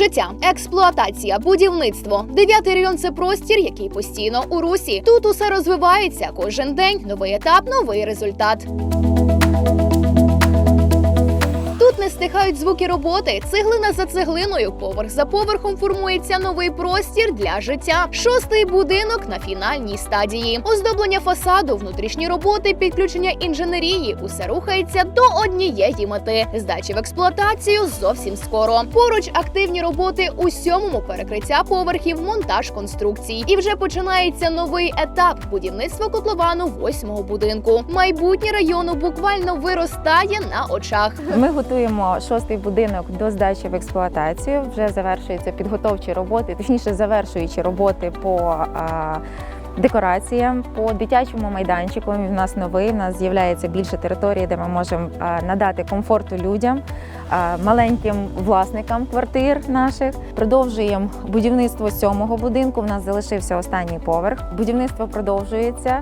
Життя, експлуатація, будівництво. Дев'ятий район це простір, який постійно у русі. Тут усе розвивається кожен день. Новий етап, новий результат. Тут не стихають звуки роботи. Цеглина за цеглиною, поверх за поверхом формується новий простір для життя. Шостий будинок на фінальній стадії. Оздоблення фасаду, внутрішні роботи, підключення інженерії. Усе рухається до однієї мети. Здачі в експлуатацію зовсім скоро. Поруч активні роботи у сьомому перекриття поверхів, монтаж конструкцій. І вже починається новий етап будівництва котловану восьмого будинку. Майбутнє району буквально виростає на очах. Ми готуємо шостий будинок до здачі в експлуатацію. Вже завершуються підготовчі роботи, точніше завершуючі роботи по декораціям, по дитячому майданчику. Він в нас новий. У нас з'являється більше території, де ми можемо надати комфорту людям, маленьким власникам квартир наших. Продовжуємо будівництво сьомого будинку. У нас залишився останній поверх. Будівництво продовжується.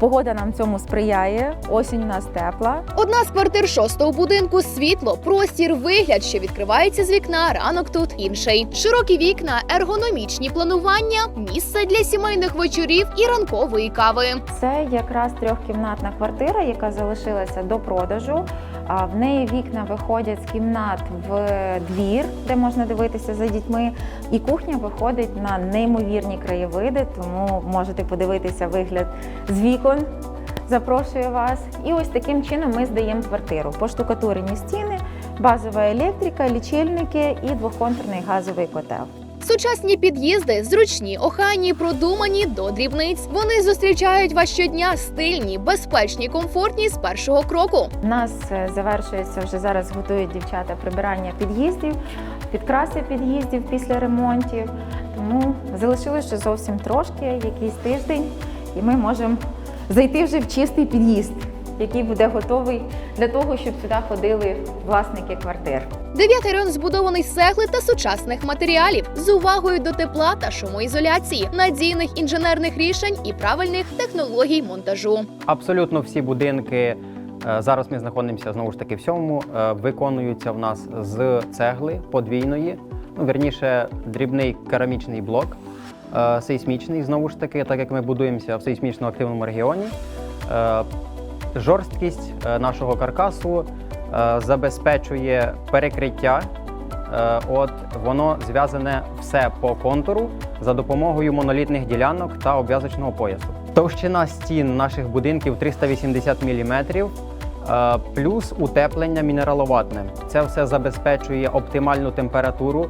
Погода нам цьому сприяє. Осінь у нас тепла. Одна з квартир шостого будинку світло, простір, вигляд, що відкривається з вікна. Ранок тут інший. Широкі вікна, ергономічні планування, місце для сімейних вечорів і ранкової кави. Це якраз трьохкімнатна квартира, яка залишилася до продажу. А В неї вікна виходять з кімнат в двір, де можна дивитися за дітьми. І кухня виходить на неймовірні краєвиди, тому можете подивитися вигляд з вікон. Запрошую вас. І ось таким чином ми здаємо квартиру. Поштукатурені стіни, базова електрика, лічильники і двохконтурний газовий котел. Сучасні під'їзди зручні, охайні, продумані до дрібниць. Вони зустрічають вас щодня стильні, безпечні, комфортні з першого кроку. У нас е, завершується вже зараз готують дівчата прибирання під'їздів, підкраси під'їздів після ремонтів. Тому залишилося ще зовсім трошки, якийсь тиждень, і ми можемо зайти вже в чистий під'їзд, який буде готовий для того, щоб сюди ходили власники квартир. Дев'ятий район збудований з цегли та сучасних матеріалів з увагою до тепла та шумоізоляції, надійних інженерних рішень і правильних технологій монтажу. Абсолютно всі будинки. е, Зараз ми знаходимося знову ж таки в сьомому. е, Виконуються в нас з цегли подвійної, ну вірніше, дрібний керамічний блок, е, сейсмічний, знову ж таки, так як ми будуємося в сейсмічно активному регіоні. Жорсткість е, нашого каркасу е, забезпечує перекриття. Е, От воно зв'язане все по контуру за допомогою монолітних ділянок та обв'язочного поясу. Товщина стін наших будинків 380 мм, плюс утеплення мінераловатне. Це все забезпечує оптимальну температуру,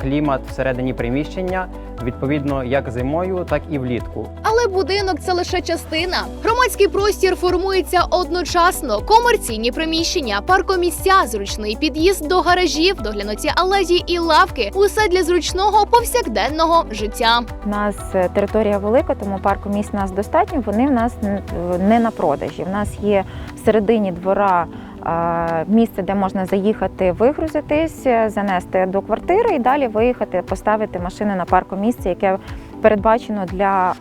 клімат всередині приміщення, відповідно як зимою, так і влітку. Але будинок це лише частина. Громадський простір формується одночасно. Комерційні приміщення, паркомісця, зручний під'їзд до гаражів, доглянуті алеї і лавки. Усе для зручного повсякденного життя. У нас е, територія велика, тому парку місць у нас достатньо. Вони в нас не на продажі. У нас є всередині двора місце, де можна заїхати, вигрузитись, е, занести до квартири і далі виїхати, поставити машини на паркомісце, яке передбачено для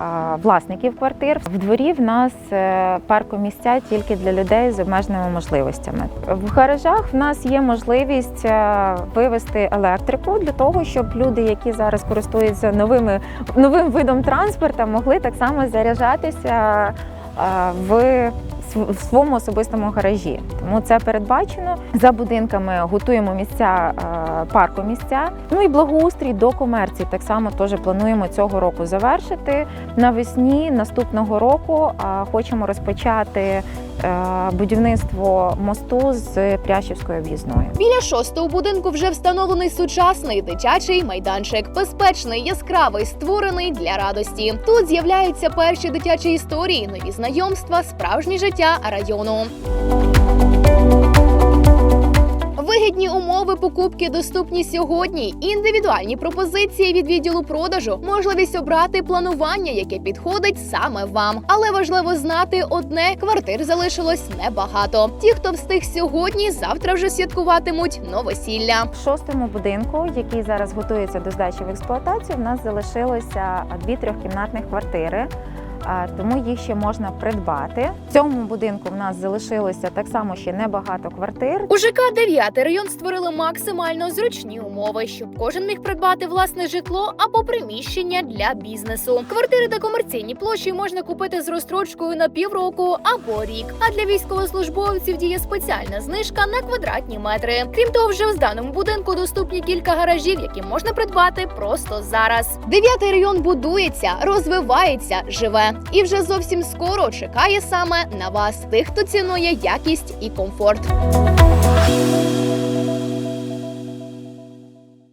власників квартир. В дворі в нас е, паркомісця тільки для людей з обмеженими можливостями. В гаражах в нас є можливість е, вивести електрику для того, щоб люди, які зараз користуються новими новим видом транспорту, могли так само заряджатися в в своєму особистому гаражі. Тому це передбачено. За будинками готуємо місця парку місця. Ну і благоустрій до комерції. Так само теж плануємо цього року завершити. Навесні наступного року е, хочемо розпочати е, будівництво мосту з Прящівською об'їзною. Біля шостого будинку вже встановлений сучасний дитячий майданчик, безпечний, яскравий, створений для радості. Тут з'являються перші дитячі історії, нові знайомства, справжнє життя району. Покупки доступні сьогодні. Індивідуальні пропозиції від відділу продажу, можливість обрати планування, яке підходить саме вам. Але важливо знати одне: квартир залишилось небагато. Ті, хто встиг сьогодні, завтра вже святкуватимуть новосілля. В шостому будинку, який зараз готується до здачі в експлуатацію, в нас залишилося дві трьохкімнатних квартири. Тому їх ще можна придбати. В цьому будинку в нас залишилося так само ще небагато квартир. У ЖК 9 район створили максимально зручні умови, щоб кожен міг придбати власне житло або приміщення для бізнесу. Квартири та комерційні площі можна купити з розстрочкою на півроку або рік. А для військовослужбовців діє спеціальна знижка на квадратні метри. Крім того, вже в даному будинку доступні кілька гаражів, які можна придбати просто зараз. Дев'ятий район будується, розвивається, живе і вже зовсім скоро чекає саме на вас, тих, хто цінує якість і комфорт.